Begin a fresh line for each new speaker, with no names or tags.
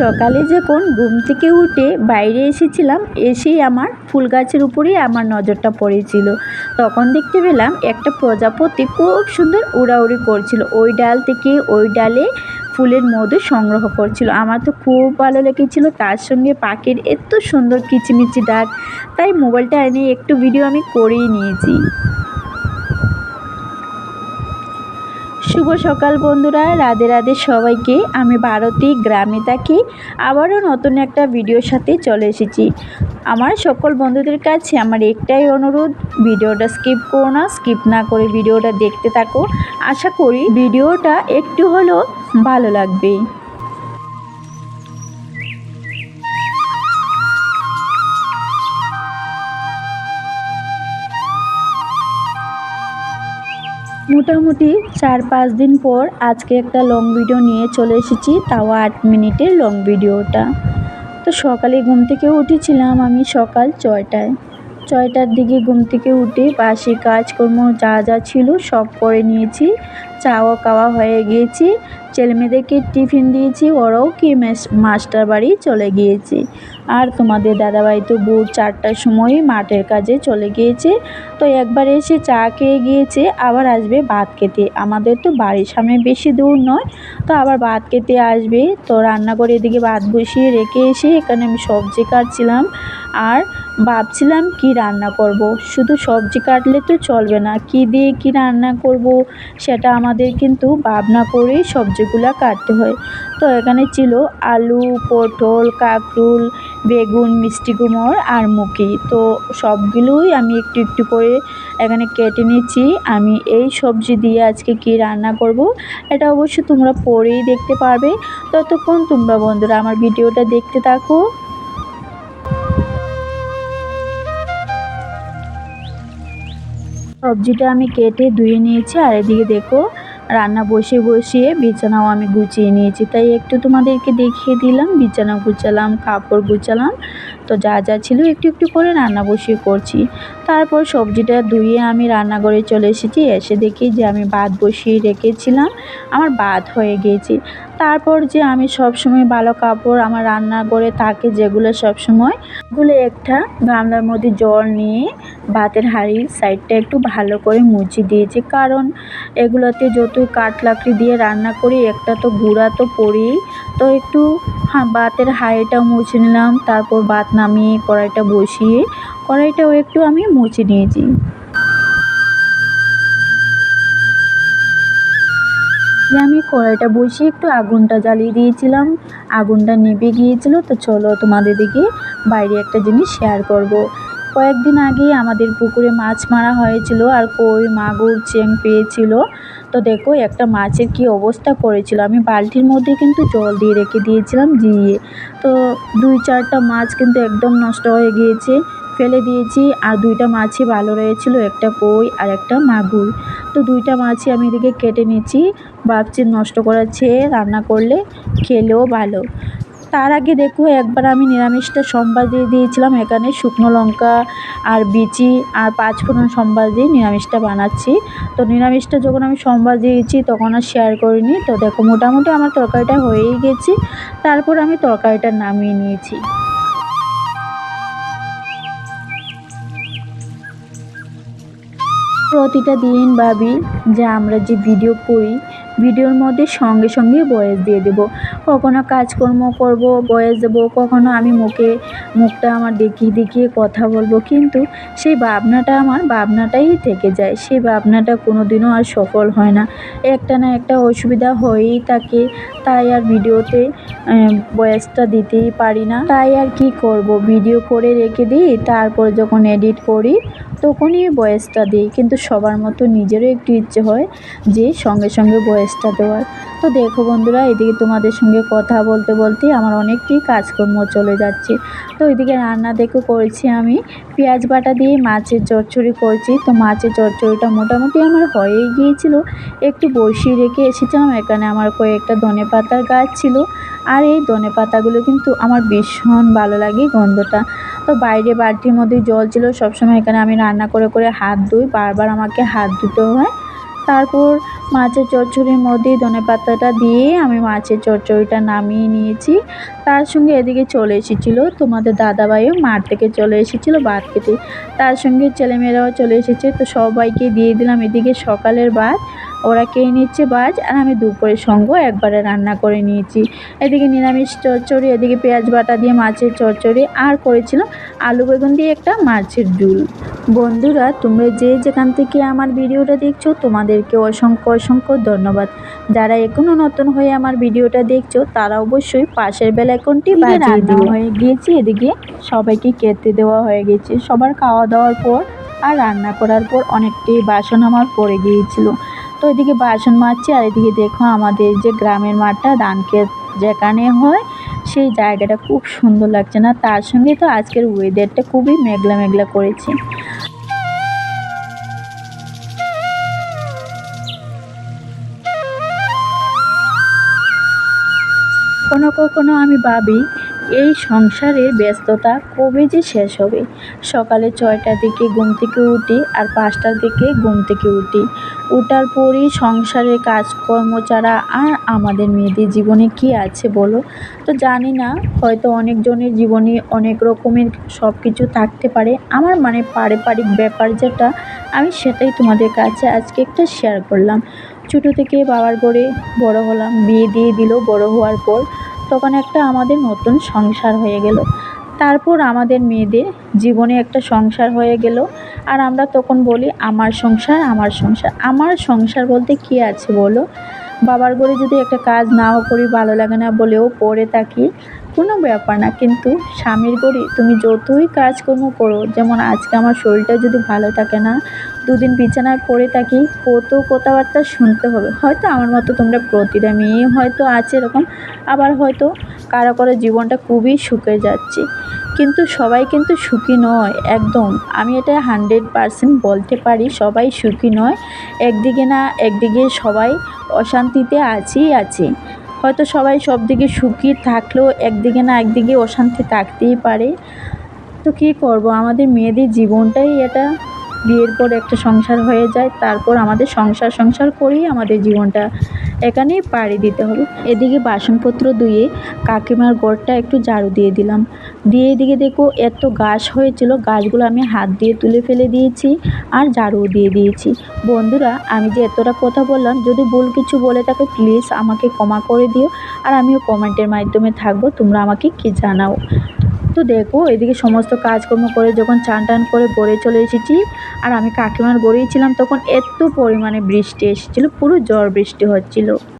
সকালে যখন ঘুম থেকে উঠে বাইরে এসেছিলাম, এসেই আমার ফুল গাছের উপরেই আমার নজরটা পড়েছিল। তখন দেখতে পেলাম একটা প্রজাপতি খুব সুন্দর উড়াউড়ি করছিল। ওই ডাল থেকে ওই ডালে ফুলের মধু সংগ্রহ করছিল। আমার তো খুব ভালো লেগেছিল। তার সঙ্গে পাখির এত সুন্দর কিচিমিচি ডাক। তাই মোবাইলটা এনে একটু ভিডিও আমি করেই নিয়েছি। শুভ সকাল বন্ধুরা, রাধে রাধে সবাইকে। আমি ভারতী, গ্রামে থাকি, আবারও নতুন একটা ভিডিওর সাথে চলে এসেছি। আমার সকল বন্ধুদের কাছে আমার একটাই অনুরোধ, ভিডিওটা স্কিপ করো না স্কিপ না করে ভিডিওটা দেখতে থাকো। আশা করি ভিডিওটা একটু হলেও ভালো লাগবে। মোটামুটি চার পাঁচ দিন পর আজকে একটা লং ভিডিও নিয়ে চলে এসেছি, তাও আট মিনিটের লং ভিডিওটা তো সকালে ঘুম থেকে উঠেছিলাম আমি সকাল ছয়টায়। ছয়টার দিকে ঘুম থেকে উঠে পাশে কাজকর্ম যা যা ছিল সব করে নিয়েছি চাওয়া খাওয়া হয়ে গিয়েছি। ছেলেমেয়েদেরকে টিফিন দিয়েছি, ওরাও কি মাস্টার বাড়ি চলে গিয়েছে। আর তোমাদের দাদাভাই তো ভোর চারটার সময় মাঠের কাজে চলে গিয়েছে। তো একবার এসে চা খেয়ে গিয়েছে, আবার আসবে ভাত খেতে। আমাদের তো বাড়ির সামনে বেশি দূর নয়, তো আবার ভাত খেতে আসবে। তো রান্না করে এদিকে ভাত বসিয়ে রেখে এসে এখানে আমি সবজি কাটছিলাম। আর ভাবছিলাম কি রান্না করব। শুধু সবজি কাটলে তো চলবে না, কি দিয়ে কি রান্না করব সেটা আমাদের কিন্তু ভাবনা করেই সবজিগুলো কাটতে হয়। তো এখানে ছিল আলু, পটল, কাঁকরুল, বেগুন, মিষ্টি কুমড় আর মুখি তো সবগুলোই আমি একটু একটু করে এখানে কেটে নিচ্ছি। আমি এই সবজি দিয়ে আজকে কি রান্না করব, এটা অবশ্য তোমরা পরেই দেখতে পারবে। ততক্ষণ তোমরা বন্ধুরা আমার ভিডিওটা দেখতে থাকো। সবজিটা আমি কেটে ধুয়ে নিয়েছি। আর এদিকে দেখো রান্না বসে বসিয়ে বিছানাও আমি গুছিয়ে নিয়েছি। তাই একটু তোমাদেরকে দেখিয়ে দিলাম, বিছানা গুছালাম, কাপড় গুছালাম। তো যা যা ছিল একটু একটু করে রান্না বসিয়ে করছি। তারপর সবজিটা ধুয়ে আমি রান্নাঘরে চলে এসেছি। এসে দেখি যে আমি ভাত বসিয়ে রেখেছিলাম। আমার ভাত হয়ে গিয়েছে। তারপর যে আমি সব সময় ভালো কাপড় আমার রান্নাঘরে থাকে যেগুলো সব সময় ওগুলো একটা গামলার মধ্যে জল নিয়ে ভাতের হাঁড়ির সাইডটা একটু ভালো করে মুছে দিয়েছি। কারণ এগুলোতে যত কাঠ লাকড়ি দিয়ে রান্না করি, একটা তো গুঁড়া তো পড়েই। তো একটু হ্যাঁ ভাতের হাঁড়িটা মুছে নিলাম। তারপর ভাত নামিয়ে কড়াইটা বসিয়ে, কড়াইটাও একটু আমি মুছে নিয়েছি। আমি কড়াইটা বসিয়ে একটু আগুনটা জ্বালিয়ে দিয়েছিলাম। আগুনটা নিভে গিয়েছিল, তো চলো তোমাদের দিকে বাইরে একটা জিনিস শেয়ার করব। কয়েকদিন আগে আমাদের পুকুরে মাছ মারা হয়েছিল আর কই মাগুর চেং পেয়েছিল। তো দেখো একটা মাছের কি অবস্থা করেছিল। আমি বালতির মধ্যে কিন্তু জল দিয়ে রেখে দিয়েছিলাম জিয়ে তো দুই চারটা মাছ কিন্তু একদম নষ্ট হয়ে গিয়েছে। ফেলে দিয়েছি। আর দুইটা মাছই ভালো রয়েছিল, একটা কই আর একটা মাগুর। তো দুইটা মাছই আমি এদিকে কেটে নিয়েছি। ভাবছি নষ্ট করাচ্ছে রান্না করলে খেলেও ভালো। তার আগে দেখো, একবার আমি নিরামিষটা সম্বাদ দিয়ে দিয়েছিলাম। এখানে শুকনো লঙ্কা আর বিচি আর পাঁচ ফোড়ন সম্বাদ দিয়ে নিরামিষটা বানাচ্ছি। তো নিরামিষটা যখন আমি সম্বাদ দিয়েছি, তখন আর শেয়ার করিনি। তো দেখো, মোটামুটি আমার তরকারিটা হয়েই গেছে। তারপর আমি তরকারিটা নামিয়ে নিয়েছি। প্রতিটা দিন ভাবি যে আমরা যে ভিডিও করি ভিডিওর মধ্যে সঙ্গে সঙ্গে বয়েস দিয়ে দেব। কখনো কাজকর্ম করব বয়েস দেবো, কখনো আমি মুখে, মুখটা আমার দেখিয়ে দেখিয়ে কথা বলব। কিন্তু সেই ভাবনাটা আমার, ভাবনাটাই থেকে যায়। সেই ভাবনাটা কোনো দিনও আর সফল হয় না। একটা না একটা অসুবিধা হয়েই থাকে। তাই আর ভিডিওতে বয়েসটা দিতেই পারি না। তাই আর কি করব? ভিডিও করে রেখে দিই, তারপর যখন এডিট করি তখনই বয়েসটা দিই, কিন্তু সবার মতো নিজেরও একটু ইচ্ছে হয় যে সঙ্গে সঙ্গে বয়েসটা দেওয়ার। তো দেখো বন্ধুরা, এদিকে তোমাদের সঙ্গে কথা বলতে বলতে আমার অনেকটি কাজকর্ম চলে যাচ্ছে। তো এদিকে রান্না দেখো করেছি আমি। পেঁয়াজ বাটা দিয়ে মাছের চচ্চড়ি করছি। তো মাছের চচ্চড়িটা মোটামুটি আমার হয়েই গিয়েছিল। একটু বসিয়ে রেখে এসেছিলাম, এখানে আমার কয়েকটা ধনে পাতার গাছ ছিল। আর এই ধনে পাতাগুলো কিন্তু আমার ভীষণ ভালো লাগে গন্ধটা। তো বাইরে বালতির মধ্যে জল ছিল, সবসময় এখানে আমি রান্না করে করে হাত ধুই, বারবার আমাকে হাত ধুতে হয়। তারপর মাছের চচ্চড়ির মধ্যে ধনে পাতাটা দিয়ে আমি মাছের চচ্চড়িটা নামিয়ে নিয়েছি। তার সঙ্গে এদিকে চলে এসেছিল তোমাদের দাদাভাইও, মাঠ থেকে চলে এসেছিল ভাত খেতে। তার সঙ্গে ছেলেমেয়েরাও চলে এসেছে, তো সবাইকে দিয়ে দিলাম এদিকে সকালের ভাত। ওরা খেয়ে নিচ্ছে বাজ আর আমি দুপুরের সঙ্গ একবারে রান্না করে নিয়েছি। এদিকে নিরামিষ চচ্চড়ি এদিকে পেঁয়াজ বাটা দিয়ে মাছের চচ্চড়ি আর করেছিলাম আলু বেগুন দিয়ে একটা মাছের ঝুল। বন্ধুরা তোমরা যে যেখান থেকে আমার ভিডিওটা দেখছ তোমাদেরকে অসংখ্য অসংখ্য ধন্যবাদ। যারা এখনও নতুন হয়ে আমার ভিডিওটা দেখছ তারা অবশ্যই পাশের বেলাইকনটি বাজিয়ে দিও। হয়ে গিয়েছি এদিকে সবাইকে খেতে দেওয়া হয়ে গেছে। সবার খাওয়া দাওয়ার পর আর রান্না করার পর অনেকটাই বাসন আমার পড়ে গিয়েছিল। তো এদিকে বাসন মাজছি আর এদিকে দেখো আমাদের যে গ্রামের মাঠটা ক্ষেত যেখানে হয়, সেই জায়গাটা খুব সুন্দর লাগছে না? তার সঙ্গে তো আজকের ওয়েদারটা খুবই মেঘলা মেঘলা করেছে। কখনো কখনো আমি ভাবি, এই সংসারের ব্যস্ততা কবে যে শেষ হবে? সকালে ছয়টার দিকে ঘুম থেকে উঠি, আর পাঁচটার দিকে ঘুম থেকে উঠি। উঠার পরই সংসারের কাজকর্ম ছাড়া আর আমাদের মেয়েদের জীবনে কি আছে বলো? তো জানি না, হয়তো অনেকজনের জীবনে অনেক রকমের সব কিছু থাকতে পারে। আমার মানে পারিবারিক ব্যাপার যেটা, আমি সেটাই তোমাদের কাছে আজকে একটা শেয়ার করলাম। ছোটো থেকে বাবার ঘরে বড় হলাম, বিয়ে দিয়ে দিল, বড় হওয়ার পর তখন একটা আমাদের নতুন সংসার হয়ে গেল। তারপর আমাদের মেয়েদের জীবনে একটা সংসার হয়ে গেল। আর আমরা তখন বলি, আমার সংসার আমার সংসার। আমার সংসার বলতে কি আছে বলো? বাবার ঘরে যদি একটা কাজ নাও করি, ভালো লাগে না বলেও পড়ে থাকি। কোনো ব্যাপার না, কিন্তু স্বামীর ঘরে তুমি যতই কাজকর্ম করো, যেমন আজকে আমার শরীরটা যদি ভালো থাকে না, দুদিন বিছানায় পড়ে থাকি, কত কথাবার্তা শুনতে হবে। হয়তো আমার মতো তোমরা প্রতিটা মেয়ে হয়তো আছে এরকম, আবার হয়তো কারও কারও জীবনটা খুবই সুখে যাচ্ছে। কিন্তু সবাই কিন্তু সুখী নয়, একদম। আমি এটা হান্ড্রেড পারসেন্ট বলতে পারি, সবাই সুখী নয়। একদিকে না, একদিকে সবাই অশান্তিতে আছেই আছে। হয়তো সবাই সব দিকে সুখী থাকলেও একদিকে না একদিকে অশান্তি থাকতেই পারে। তো কী করব? আমাদের মেয়েদের জীবনটাই এটা। বিয়ের পর একটা সংসার হয়ে যায়, তারপর আমাদের সংসার সংসার করেই আমাদের জীবনটা এখানেই পাড়ি দিতে হবে। এদিকে বাসনপত্র ধুয়ে কাকিমার গড়টা একটু ঝাড়ু দিয়ে দিলাম। দিয়ে এদিকে দেখো এত গাছ হয়েছিল, গাছগুলো আমি হাত দিয়ে তুলে ফেলে দিয়েছি আর ঝাড়ু দিয়ে দিয়েছি। বন্ধুরা, আমি যে এতটা কথা বললাম, যদি ভুল কিছু বলে থাকে প্লিজ আমাকে ক্ষমা করে দিও। আর আমিও কমেন্টের মাধ্যমে থাকব, তোমরা আমাকে কি জানাও? তো দেখো, এদিকে সমস্ত কাজকর্ম করে যখন চান টান করে গড়ে চলে এসেছি, আর আমি কাকিমার গড়েই ছিলাম, তখন এত পরিমাণে বৃষ্টি এসেছিল, পুরো ঝড় বৃষ্টি হচ্ছিল।